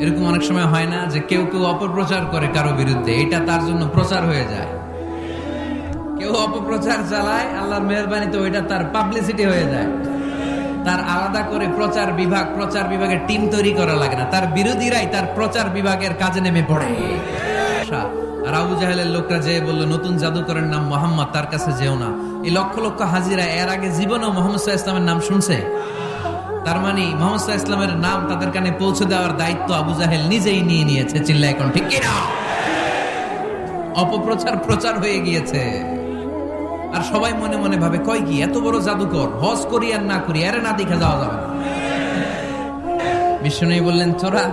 এরকম অনেক সময় হয় না যে কেউ কেউ অপপ্রচার করে কারও বিরুদ্ধে। এটা তার জন্য প্রচার হয়ে যায়। কেউ অপপ্রচার চালায়, আল্লাহর মেহরবানিতে ওইটা তার পাবলিসিটি হয়ে যায়। তার আলাদা করে প্রচার বিভাগ, প্রচার বিভাগের টিম তৈরি করা লাগে না। তার বিরোধীরাই তার প্রচার বিভাগের কাজে নেমে পড়ে। আর আবু জাহেলের লোকরা যে বলল, নতুন জাদুকরের নাম মোহাম্মদ, তার কাছে যেও না। এই লক্ষ লক্ষ হাজিরা এর আগে জীবনেও মোহাম্মদ ইসলামের নাম শুনছে? তার মানে মোহাম্মদ ইসলামের নাম তাদের কানে পৌঁছে দেওয়ার দায়িত্ব আবু জাহেল নিজেই নিয়ে নিয়েছে চিল্লা এখন ঠিক অপপ্রচার প্রচার হয়ে গিয়েছে। আর সবাই মনে মনে ভাবে, কয় কি, এত বড় জাদুকর, হজ করি আর না করি, আরে না দেখে যাওয়া যাবে বিষ্ণু বললেন, তোরা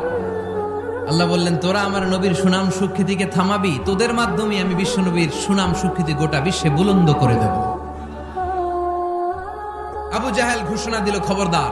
আল্লাহ বললেন, তোরা আমার নবীর সুনাম সুখ্যাতিকে থামাবি, তোদের মাধ্যমে আমি বিশ্ব নবীর সুনাম সুখ্যাতি গোটা বিশ্বে বুলন্দ করে দেব। আবু জাহেল ঘোষণা দিল, খবরদার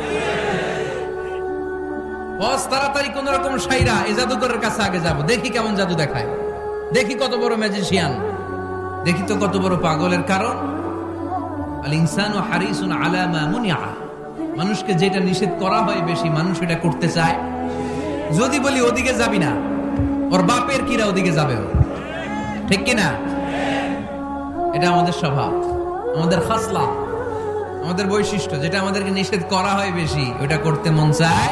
হজ তাড়াতাড়ি কোন রকম সাইরা এই জাদুকরের কাছে আগে যাব। দেখি কেমন জাদু দেখায়। দেখি কত বড় ম্যাজিশিয়ান দেখি তো কত বড় পাগলের কারণ। আল ইনসান ও হারিসুন মুনিয়া। মানুষকে যেটা নিষেধ করা হয় বেশি, মানুষ এটা করতে চায়। যদি বলি ওদিকে যাবি না, ওর বাপের কিরা ওদিকে যাবে। ঠিক কিনা? এটা আমাদের স্বভাব, আমাদের খাসলা, আমাদের বৈশিষ্ট্য। যেটা আমাদেরকে নিষেধ করা হয় বেশি, ওটা করতে মন চায়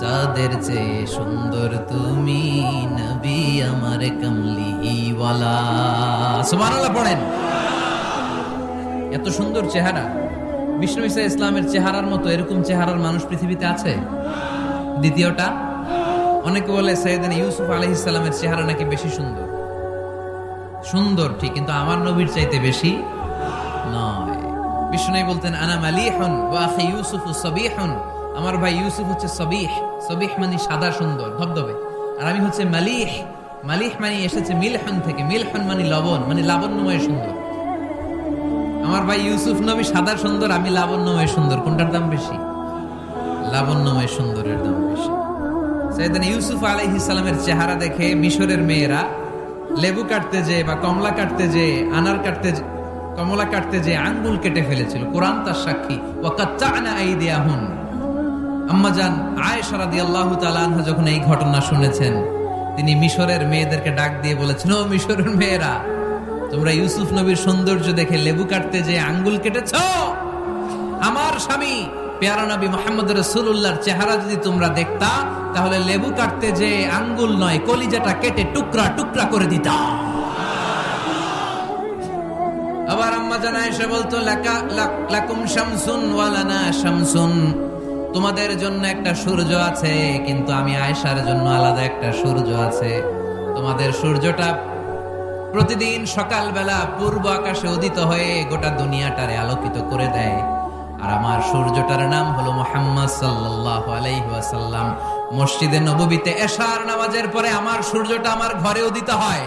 চাঁদের চেয়ে সুন্দর তুমি নবী আমার কমলিওয়ালা। সুবহানাল্লাহ, পড়েন। এত সুন্দর চেহারা। বিষ্ণু ইসা ইসলামের চেহারার মতো এরকম চেহারার মানুষ পৃথিবীতে আছে? দ্বিতীয়টা, অনেকে বলে সৈয়দিন ইউসুফ আলহ ইসলামের চেহারা নাকি বেশি সুন্দর? সুন্দর ঠিক, কিন্তু আমার নবীর চাইতে বেশি নয়। বিষ্ণু বলতেন, আনা মালিহন ওয়া আখি ইউসুফ সবিহন। আমার ভাই ইউসুফ হচ্ছে সবিহ সবিহ মানে সাদা সুন্দর, ধবধবে। আর আমি হচ্ছে মালিহ মালিহ মানে এসেছে মিলহন থেকে, মিলহন মানে লবণ মানে লাবণ্যময় সুন্দর। আমার ভাই ইউসুফ নবী সাদা সুন্দর, আমি লাবণ্যময় সুন্দর, কোনটার দাম বেশি? লাবণ্যময় সুন্দরের দাম বেশি। সেদিন ইউসুফ আলাইহিস সালামের চেহারা দেখে মিশরের মেয়েরা লেবু কাটতে যে বা কমলা কাটতে যে আনার কাটতে কমলা কাটতে যে আঙ্গুল কেটে ফেলেছিল। কোরআন তার সাক্ষী ওয়াকাত্তানা আইদিয়াহুন। আম্মাজান আয়েশা রাদিয়াল্লাহু তাআলা আনহা যখন এই ঘটনা শুনেছেন, তিনি মিশরের মেয়েদেরকে ডাক দিয়ে বলেছেন, ও মিশরের মেয়েরা, তোমরা ইউসুফ নবীর সৌন্দর্য দেখে লেবু কাটতে যে আঙ্গুল কেটেছ? আমার স্বামী, পেয়ারা নবী মোহাম্মদ রসুল্লাহর চেহারা যদি তোমরা দেখতা, তাহলে লেবু কাটতে যে আঙ্গুল নয়, কলিজাটা কেটে টুকরা টুকরা করে দিতা। আবার আম্মা জানা এসে বলতো, লাকা, লাক- লাকুম শামসুন ওয়ালানা শামসুন। তোমাদের জন্য একটা সূর্য আছে, কিন্তু আমি আয়েশার জন্য আলাদা একটা সূর্য আছে। তোমাদের সূর্যটা প্রতিদিন সকালবেলা পূর্ব আকাশে উদিত হয়ে গোটা দুনিয়াটারে আলোকিত করে দেয়। আর আমার সূর্যটার নাম হলো মোহাম্মদ সাল্লাল্লাহু আলাইহি ওয়াসাল্লাম। মসজিদে নববীতে এশার নামাজের পরে আমার সূর্যটা আমার ঘরে উদিত হয়।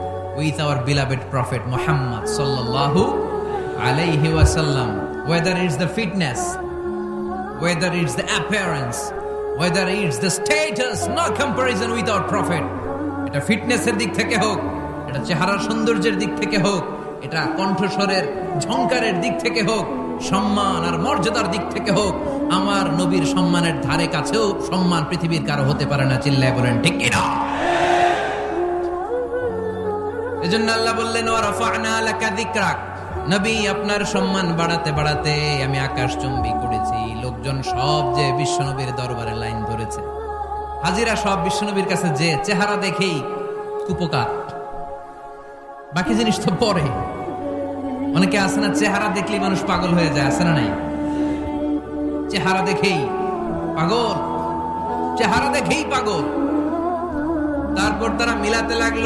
with our beloved prophet Muhammad sallallahu alayhi wasallam whether it's the fitness whether it's the appearance whether it's the status no comparison with our prophet এটা ফিটনেসের দিক থেকে হোক এটা চেহারার সৌন্দর্যের দিক থেকে হোক এটা কণ্ঠস্বরের ঝংকারের দিক থেকে হোক সম্মান আর মর্যাদার দিক থেকে হোক আমার নবীর সম্মানের ধারে কাছেও সম্মান পৃথিবীর কারও হতে পারে না চিল্লায় বলেন ঠিক কিনা এজন্য আল্লাহ বললেন ও রাফা'না লাকা যিকরাক। নবী, আপনার সম্মান বাড়াতে বাড়াতে আমি আকাশ চুম্বি করেছি। লোকজন সব যে বিশ্বনবীর দরবারে লাইন ধরেছে। হাজিরা সব বিশ্বনবীর কাছে যে চেহারা দেখেই কুপকার বাকি জিনিস তো পরে। অনেকে আছে না, চেহারা দেখলেই মানুষ পাগল হয়ে যায়, আছে না নাই? চেহারা দেখেই পাগল। চেহারা দেখেই পাগল। তারপর তারা মিলাতে লাগল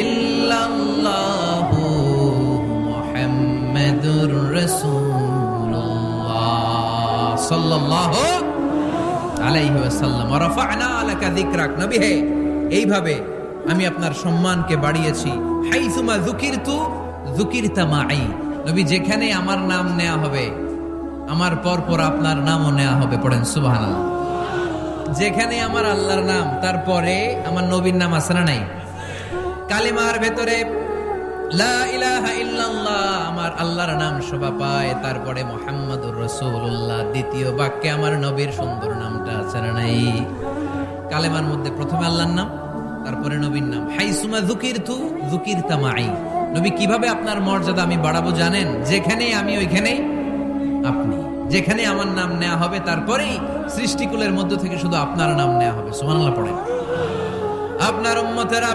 ইল্লাল্লাহু মুহাম্মাদুর রাসূলুল্লাহ সাল্লাল্লাহু আলাইহি ওয়াসাল্লাম। ওয়া রাফা'না আলাকা যিকরাক। নবী হে, এইভাবে আমি আপনার সম্মানকে বাড়িয়েছি। হাইসুমা যুকিরতু, যুকিরতা মাই। নবী, যেখানে আমার নাম নেওয়া হবে, আমার পর পর আপনার নামও নেওয়া হবে। পড়েন, সুবহানাল্লাহ। যেখানে আমার আল্লাহর নাম, তারপরে আমার নবীর নাম আছে না নাই? কালিমার ভেতরে আমার আল্লাহর নাম শোভা পায়। তারপরে, মোহাম্মদুর রসুল্লাহ দ্বিতীয় বাক্যে আমার নবীর সুন্দর নামটা আছে নাই? কালেমার মধ্যে প্রথমে আল্লাহর নাম, তারপরে নবীর নাম। হাইসুমা জুকির তু জুকির তামাই নবী কীভাবে আপনার মর্যাদা আমি বাড়াবো জানেন? যেখানে আমি, ওইখানেই আপনি। যেখানে আমার নাম নেওয়া হবে, তারপরেই সৃষ্টিকুলের মধ্য থেকে শুধু আপনার নাম নেওয়া হবে। সুবহানাল্লাহ পড়েন। আপনার উম্মতেরা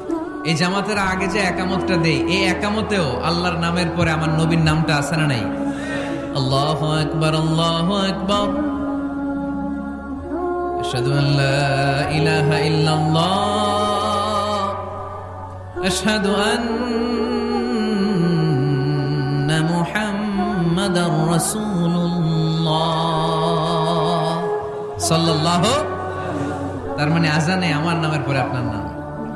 এই জামাতের আগে যে একামতটা দেই এই একামতেও আল্লাহর নামের পরে আমার নবীর নামটা আছে না নাই আল্লাহ আকবার আল্লাহ আকবার أشهد أن لا إله إلا الله أشهد أن محمدا رسول الله صلى الله তার মানে আজানে আমার নামের পরে আপনার নাম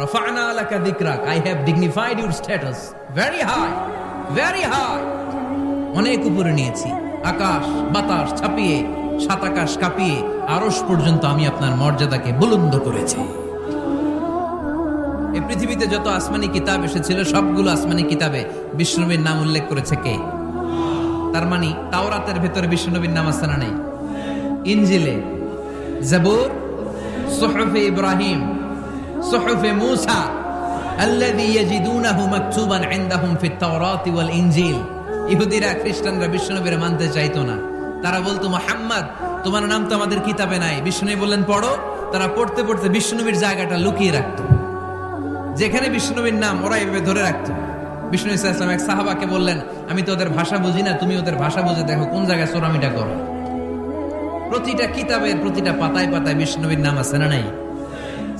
রফানা লাকা যিকরাক I have dignified your status very high very high অনেক উপরে নিয়েছি। আকাশ, বাতাস ছাপিয়ে, সাত আকাশ কাঁপিয়ে, আরশ পর্যন্ত আমি আপনার মর্যাদাকে বুলন্দ করেছি। এই পৃথিবীতে যত আসমানি কিতাব এসেছিল, সবগুলো আসমানি কিতাবে বিষ্ণুনবীর নাম উল্লেখ করেছে কে? তার মানে তাওরাতের ভেতরে বিষ্ণুনবীর নাম আছে না নেই? ইনজিলে, জাবুর, সুহফে ইব্রাহিম খ্রিস্টানরা মানতে চাইতো না। তারা বলতো, মোহাম্মদ, তোমার নাম তো আমাদের কিতাবে নাই। বিষ্ণু বললেন, পড়ো। তারা পড়তে পড়তে বিষ্ণুবীর জায়গাটা লুকিয়ে যেখানে বিষ্ণুবীর নাম ওরা এভাবে ধরে রাখতো। বিষ্ণু ইসলাম এক সাহাবাকে বললেন, আমি তো ওদের ভাষা বুঝি না, তুমি ওদের ভাষা বুঝে দেখো কোন জায়গায় সোরামিটা করো। প্রতিটা কিতাবের প্রতিটা পাতায় পাতায় বিষ্ণুবীর নাম আছে না নাই?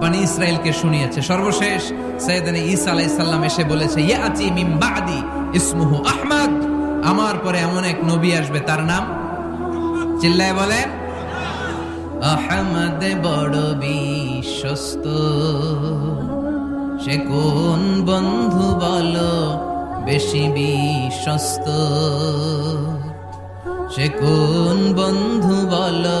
বানি ইসরায়েলকে শুনিয়েছে। সর্বশেষ সৈয়দানি ঈসা আলাইহিস সালাম এসে বলেছে, ইয়াতি মিন বাদি, ইসমুহু আহমদ। আমার পরে এমন এক নবী আসবে, তার নাম? চিল্লায় বলেন, আহমদ বড় বিশ্বস্ত। সে কোন বন্ধু বলো বেশি বিশ্বস্ত? সে কোন বন্ধু বলো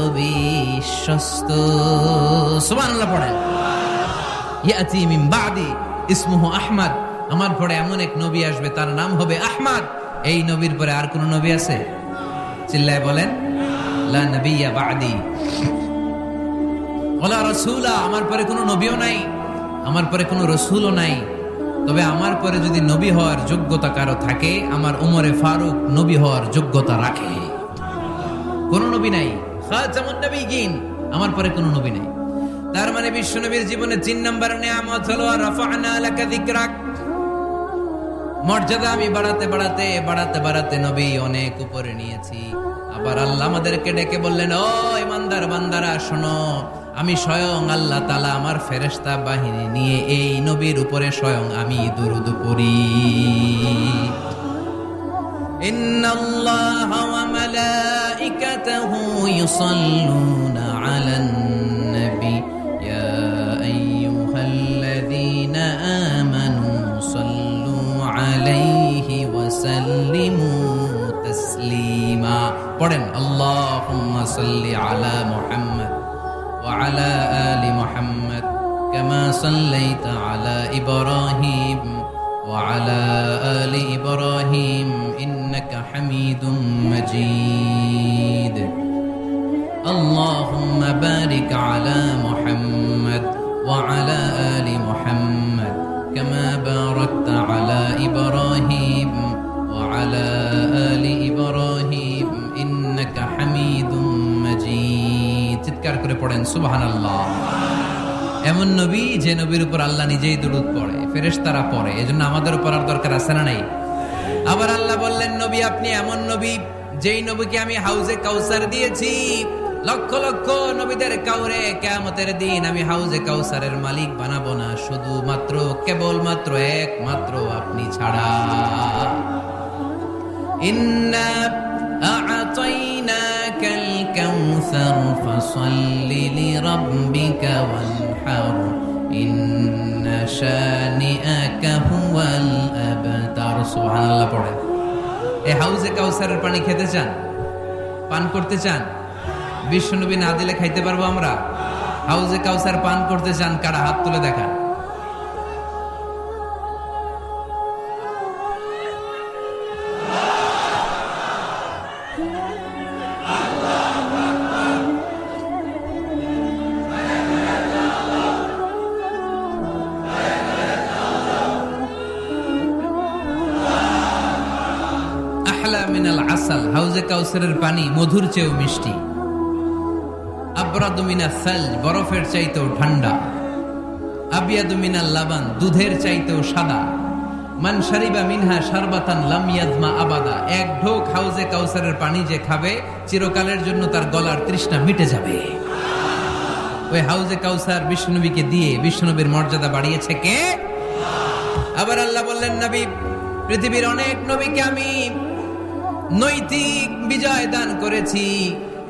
বিশ্বস্ত। সুবহানাল্লাহ ইয়াতি মিন বাদি, ইসমুহু আহমদ। আমার পরে এমন এক নবী আসবে, তার নাম হবে আহমদ। এই নবীর পরে আর কোন নবী আছে? চিল্লায় বলেন, লা নবিয়া বাদি। ওলা রাসূলা, আমার পরে কোনো নবীও নাই, আমার পরে কোনো রসুলও নাই। তবে আমার পরে যদি নবী হওয়ার যোগ্যতা কারও থাকে, আমার উমরে ফারুক নবী হওয়ার যোগ্যতা রাখে। কোন নবী নাই। খাতামুন নবীগিন আমার পরে কোনো নবী নেই। তার মানে বিশ্ব নবীর জীবনে তিন নম্বর নেয়ামত হলো মর্যাদা আমি বাড়াতে বাড়াতে বাড়াতে বাড়াতে নবী অনেক উপরে নিয়েছি। আবার আল্লাহ আমাদেরকে ডেকে বললেন, ও ইমানদার বান্দারা, শোনো, আমি স্বয়ং আল্লাহ তালা আমার ফেরেস্তা বাহিনী নিয়ে এই নবীর উপরে স্বয়ং আমি দুরুদ করি ইন্নাল্লাহ ওয়া মালাইকাতাহু ইউসাল্লুন على النبي. يا أيها الذين آمنوا صلوا عليه وسلموا تسليما. قرن اللهم صل على محمد وعلى آل محمد كما صليت على إبراهيم وعلى آل إبراهيم إنك حميد مجيد. اللهم بارك على محمد وعلى آل محمد كما باركت على إبراهيم وعلى آل إبراهيم إنك حميد مجيد চিৎকার করে পড়েন সুবহানাল্লাহ এমন নবী যে নবীর উপর আল্লাহ নিজেই দুরুদ পড়ে ফেরেশতারা পড়ে এজন্য আমাদের উপর আর দরকার আছে না নাই আবার আল্লাহ বললেন নবী আপনি এমন নবী যেই নবীকে আমি হাউজে কাউসার দিয়েছি লক্ষ লক্ষ নবীদের কাউরে কেয়ামতের দিন আমি হাউজে কাউসারের মালিক বানাবো না শুধুমাত্র কেবলমাত্র একমাত্র আপনি ছাড়া إنا أعطيناك الكوثر فصل لربك وانحر إن شانئك هو الأبتر سبحان الله পড়ে এই হাউজে কাউসারের পানি খেতে চান পান করতে চান বিশ্বনবী না দিলে খাইতে পারব আমরা? হাউজে কাউসার পান করতে চান কারা? হাত তুলে মিনাল আসাল, হাউজে কাউসারের পানি মধুর চেয়েও মিষ্টি। আবরাদু মিনা সাল বরফের চাইতেও ঠান্ডা আবিয়াদু মিনাল লাবান দুধের চাইতেও সাদা, মান শারিবা মিনহা শারবাতান লাম ইয়াজমা আবাদা, এক ঢোক হাউজে কাউসারের পানি যে খাবে, চিরকালের জন্য তার গলার তৃষ্ণা মিটে যাবে। ওই হাউজে কাউসার বিষ্ণুনবীকে দিয়ে বিষ্ণুনবীর মর্যাদা বাড়িয়েছে কে? আবার আল্লাহ বললেন, নবী, পৃথিবীর অনেক নবীকে আমি নৈতিক বিজয় দান করেছি।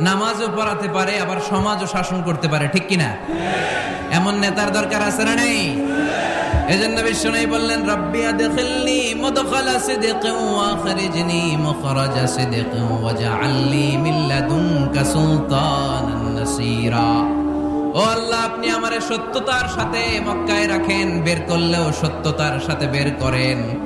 নামাজও পড়াতে পারে, আবার সমাজও শাসন করতে পারে, ঠিক কিনা? এমন নেতার দরকার আছে না নেই? এজন্য বিশ্বনবী বললেন, রব্বি আদখিলনি মুদখালা সিদকিন ওয়া আখরিজনি মুখরাজা সিদকিন ওয়াজআলনি মিন লাদুনকা সুলতানান নাসীরা। ও আল্লাহ, আপনি আমারে সত্যতার সাথে মক্কায় রাখেন, বের করলেও সত্যতার সাথে বের করেন।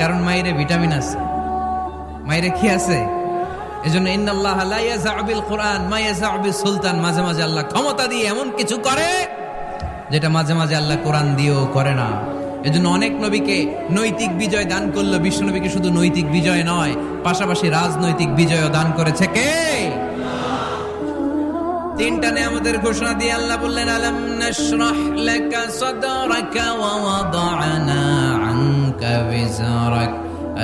কারণ মায়েরে ভিটামিন আছে। মায়েরে কি আছে? এজন্য ইন্নাল্লাহ লা ইয়াজাউ বিল কোরআন, মা সুলতান। মাঝে মাঝে আল্লাহ ক্ষমতা দিয়ে এমন কিছু করে যেটা মাঝে মাঝে আল্লাহ কোরআন দিয়েও করে না। এজন্য অনেক নবীকে নৈতিক বিজয় দান করল। বিশ্ব নবীকে শুধু নৈতিক বিজয় নয়, পাশাপাশি রাজনৈতিক বিজয়ও দান করেছে কে? তিনটা নে আমাদের ঘোষণা দিয়ে আল্লাহ বললেন, আলাম নাশরাহ লাকা সাদরাকা ওয়া ওয়াদা'না আনকা বিজরাক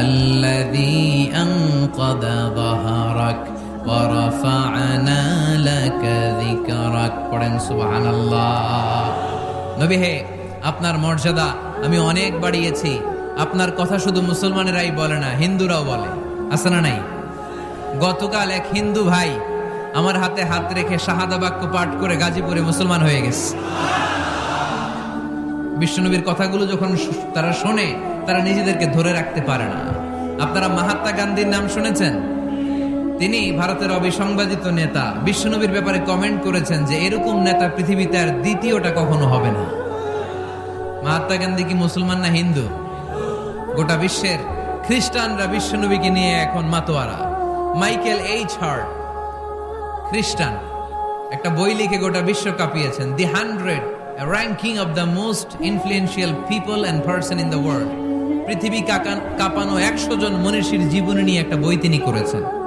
الذي أنقض ظهرك ورفعنا لك ذكرك পড়েন সুবহানাল্লাহ নবী হে আপনার মর্যাদা আমি অনেক বাড়িয়েছি আপনার কথা শুধু মুসলমানেরাই বলে না হিন্দুরাও বলে আছে না নাই গতকাল এক হিন্দু ভাই আমার হাতে হাত রেখে শাহাদা বাক্য পাঠ করে গাজীপুরে মুসলমান হয়ে গেছে বিশ্বনবীর কথাগুলো যখন তারা শোনে, তারা নিজেদেরকে ধরে রাখতে পারে না। আপনারা মহাত্মা গান্ধীর নাম শুনেছেন? তিনি ভারতের অবিসংবাদিত নেতা। বিশ্বনবীর ব্যাপারে কমেন্ট করেছেন যে, এরকম নেতা পৃথিবীতে আর দ্বিতীয়টা কখনো হবে না। মহাত্মা গান্ধী কি মুসলমান না হিন্দু? গোটা বিশ্বের খ্রিস্টানরা বিশ্বনবীকে নিয়ে এখন মাতোয়ারা। মাইকেল এইচ হার্ট, খ্রিস্টান। একটা বই লিখে গোটা বিশ্ব কাঁপিয়েছেন। The hundred ranking of the most influential people and person in the world পৃথিবী কাঁপানো একশো জন মনীষীর জীবনী নিয়ে একটা বই তিনি করেছেন